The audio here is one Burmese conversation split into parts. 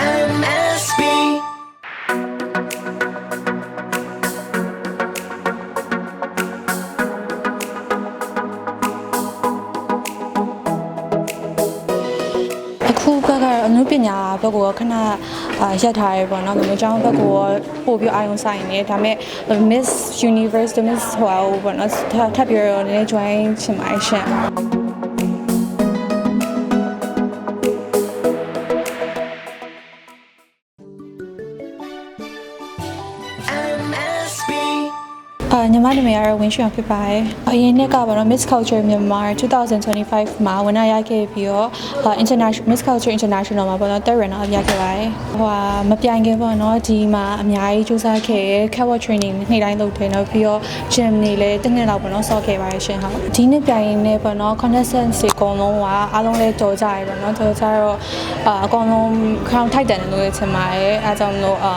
MSB အခုဘက်ကတော့အနုပညာဘက်ကခဏအာရက်ထားရဲပေါ့နော်ဒီလိုအကြောင်းဘက်ကပို့ပြီးအာရုံစိုက်နေဒါပေမဲ့ Miss Universe Miss ဟိုဟာပေါ့နော်ထပ်ထပ်ပြီးတော့နည်းနည်း join ချင်ပါရှင့် အာညီမနာမည်ကတော့ဝင်းရွှေအောင်ဖြစ်ပါတယ်။အရင်နှစ်ကပါတော့ Miss Culture Myanmar 2025မှာဝင်ရခဲ့ပြီးတော့အာ International Miss Culture International မှာပေါ့နော် third runner up ရခဲ့ပါတယ်။ဟိုဟာမပြိုင်ခင်ပေါ့နော်ဒီမှာအများကြီးစူးစမ်းခဲ့ရ catwalk training နေ့တိုင်းလုပ်တယ်နော်ပြီးတော့ gym နေလည်းတစ်နှစ်လောက်ပေါ့နော်ဆော့ခဲ့ပါတယ်ရှင်ဟုတ်။ဒီနှစ်ပြိုင်ရင်လည်းပေါ့နော် contestant တွေအကုန်လုံးကအားလုံးလည်းတော်ကြရပေါ့နော်တော်ကြတော့အာအကုန်လုံး crown ထိုက်တယ်လို့ထင်ပါတယ်အဲအကြောင်းလို့အာ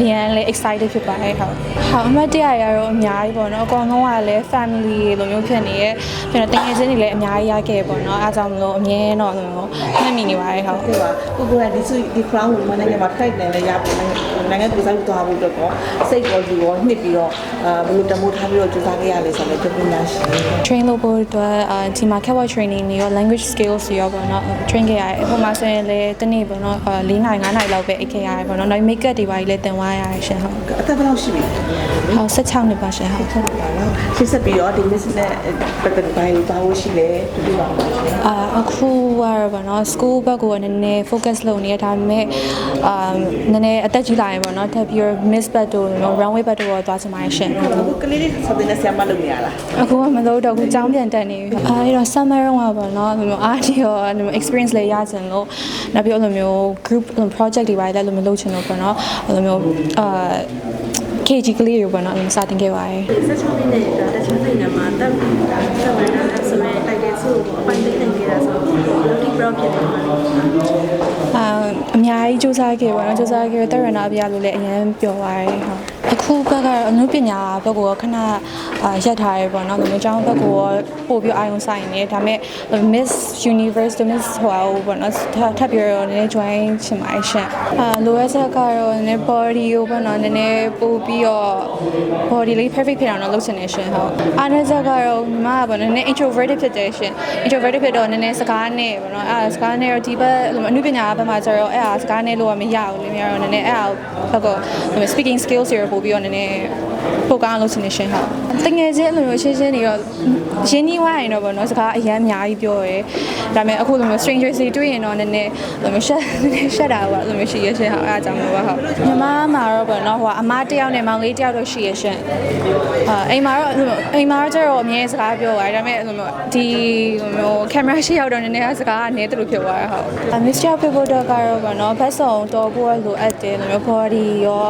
အရင်လည်း excited ဖြစ်ပါတယ်ဟုတ်။ဟုတ်အမတ်တရရတော့အများကြီးပေါ့နော်အကောင်လုံးကလည်း family လိုမျိုးဖြစ်နေရဲ့ပြီးတော့တင်ငယ်ချင်းတွေလည်းအများကြီးရခဲ့ပေါ့နော်အားကြောင့်မလို့အမြဲတော့လိုမျိုးမှတ်မိနေပါတယ်ဟုတ်ဟုတ်ပါကိုကိုကဒီစုဒီ crown ကိုမနိုင်ငံမှာထိုက်တယ်လည်းရပြီနိုင်ငံပြည်စားသွားဖို့တော့စိတ်ပေါ်ယူရောနှစ်ပြီးတော့အာဘယ်လိုတမိုးထားပြီးတော့ကြိုးစားခဲ့ရလဲဆိုတော့ပြပြများရှိတယ် train လုပ်ဖို့အတွက်အာဒီမှာ catwalk training တွေရော language skills တွေရောပေါ့နော် train ခဲ့ရတယ်အခုမှဆိုရင်လည်းတနေ့ပေါ့နော်အာ၄နိုင်၅နိုင်လောက်ပဲအိတ်ခဲ့ရတယ်ပေါ့နော်နောက် make up တွေပါလည်းတင်သွားရတယ်ရှင်ဟုတ်အသက်ဘယ်လောက်ရှိပြီဟုတ်16နှစ်ပါရှင်ဟုတ်ဆက်ပါတော့ဆက်ဆက်ပြီးတော့ဒီ miss နဲ့ပတ်သက်ပြီးဘာလို့ရှိလဲတူတူပါပါရှင်အာအခုကတော့ဗောနော် school ဘက်ကနည်းနည်း focus လုပ်နေရဒါပေမဲ့အာနည်းနည်းအသက်ကြီးလာရင်ဗောနော်ထပ်ပြီးတော့ miss ဘက်တို့ runway ဘက်တို့တော့သွားချင်ပါတယ်ရှင်အခုကလေးလေးဆက်တဲ့ဆရာမလုပ်နေရလားအခုကမလို့တော့အခုကျောင်းပြန်တက်နေပြီ။အဲဒီတော့ summer ရောပါပေါ့နော်။ဒီလိုအားဒီရောဒီလို experience လေးရချင်လို့နောက်ပြီးတော့လိုမျိုး group project တွေပါလည်းလိုမျိုးလုပ်ချင်လို့ပေါ့နော်။လိုမျိုးအာ KG ကလေးတွေပေါ့နော်။အဲ့လိုစတင်ခဲ့ပါတယ်ဆက်ချောင်းလေးနဲ့ဒါတချို့နိုင်ငံမှာတက်တက်ဝင်တာဆိုရဲတိုက်တဲ့ဆိုအပိုင်းသိနေကြတာဆိုလို့ဒီ pro ဖြစ်တယ်မှာ။အာအများကြီးစူးစမ်းခဲ့ပါတော့စူးစမ်းခဲ့တဲ့ရနာပြလို့လည်းအရင်ပြောပါရယ်ဟုတ်။ အခုဘက်ကတော့အနုပညာဘက်ကခဏအာရက်ထားရဲပေါ့နော်။လိုမျိုးအကြောင်းဘက်ကပို့ပြီးအာရုံစိုက်နေဒါပေမဲ့ Miss Universe Miss ဟိုဟာပေါ့နော်ထပ်ထပ်ပြီးတော့နည်းနည်း join ချင်ပါရှင့်။အာလိုအပ်ချက်ကတော့နည်းနည်း body ကိုပေါ့နော်နည်းနည်းပို့ပြီးတော့ body လေး perfect ဖြစ်အောင်တော့လုပ်ချင်နေရှင်ဟုတ်။အားနည်းချက်ကတော့ညီမကပေါ့နော်နည်းနည်း introverted ဖြစ်တယ်ရှင်။ introverted ဖြစ်တော့နည်းနည်းစကားနဲ့ပေါ့နော်အဲစကားနဲ့တော့ဒီဘက်အနုပညာဘက်မှာကျတော့အဲ့ဟာစကားနဲ့လို့ကမရဘူးလေမြင်တော့နည်းနည်းအဲ့ဟာဘက်က speaking skills တွေပို့ပြီးတော့နည်းနည်း ပိုကောင်းလုပ်ချင်နေရှင်ဟုတ်တကယ်ချင်းအဲ့လိုမျိုးရှင်းရှင်းနေတော့ရင်းနှီးဝိုင်းရင်တော့ပေါ့နော်စကားအရင်အများကြီးပြောရဲဒါပေမဲ့အခုလိုမျိုး strangers တွေတွေ့ရင်တော့နည်းနည်းလိုမျိုးရှက်နည်းနည်းရှက်တာပေါ့လိုမျိုးရှိရရှင်ဟုတ်အဲ့အကြောင်းမျိုးပါဟုတ်ညီမမှာတော့ပေါ့နော်ဟိုအမတစ်ယောက်နဲ့မောင်လေးတစ်ယောက်တော့ရှိရရှင်အာအိမ်မှာတော့အိမ်မှာတော့ကျတော့အမြဲစကားပြောပါတယ်ဒါပေမဲ့လိုမျိုးဒီလိုမျိုး camera ရှိရောက်တော့နည်းနည်းစကားကနည်းတယ်လို့ဖြစ်သွားတာဟုတ် Miss Job ဖြစ်ဖို့တော့ကတော့ပေါ့နော်ဘက်ဆောင်တော်ဖို့လိုအပ်တယ်လိုမျိုး body ရော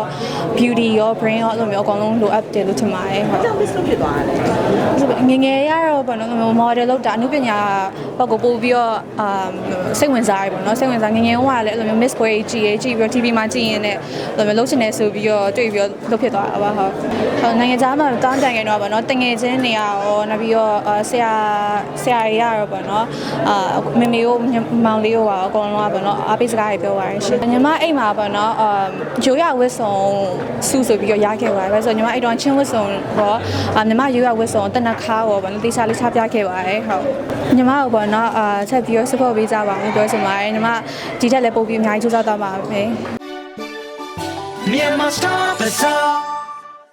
beauty ရော brain ရောအဲ့လိုမျိုးအကုန်လုံးလိုအပ်တယ်လို့ထင်ပါတယ်ဟုတ်ကြောင့် miss လုပ်ဖြစ်သွားတယ်ငယ်ငယ်ရတော့ပေါ့နော် model လောက်တာအနုပညာဘက်ကိုပို့ပြီးတော့အာစိတ်ဝင်စားရပေါ့နော်စိတ်ဝင်စားငယ်ငယ်ကလည်းအဲ့လိုမျိုး miss ပွဲကြည့်ရကြည့်ပြီးတော့ TV မှာကြည့်ရင်လည်းအဲ့လိုမျိုးလှုပ်ရှင်နေဆိုပြီးတော့တွေ့ပြီးတော့လှုပ်ဖြစ်သွားတာပါဟုတ်ဟုတ်နိုင်ငံခြားမှာတောင်းတန်ခဲ့တော့ပေါ့နော်တငယ်ချင်းနေရရောနောက်ပြီးတော့ဆရာဆရာကြီးရတော့ပေါ့နော်အာမေမေကိုမောင်လေးကိုပါအကုန်လုံးကပေါ့နော်အားပေးစကားတွေပြောပါတယ်ရှင်ညီမအိမ်မှာပေါ့နော်အာဂျိုရဝစ်ဆုံစုဆိုပြီးတော့ရခဲ့ပါတယ်ဆိုတော့ညီမအိမ်တော့ချင်းဝစ်ဆုံတော့အာညီမရိုးရဝစ်ဆုံတနခါရောပေါ့နော်တေချာလေးချပြခဲ့ပါတယ်ဟုတ်ညီမကိုပေါ့နော်အာချက်ပြီးတော့ support ပေးကြပါဦးပြောချင်ပါတယ်ညီမဒီထက်လည်းပိုပြီးအများကြီးစူးစမ်းသွားပါမယ် Myanmar Star Bazaar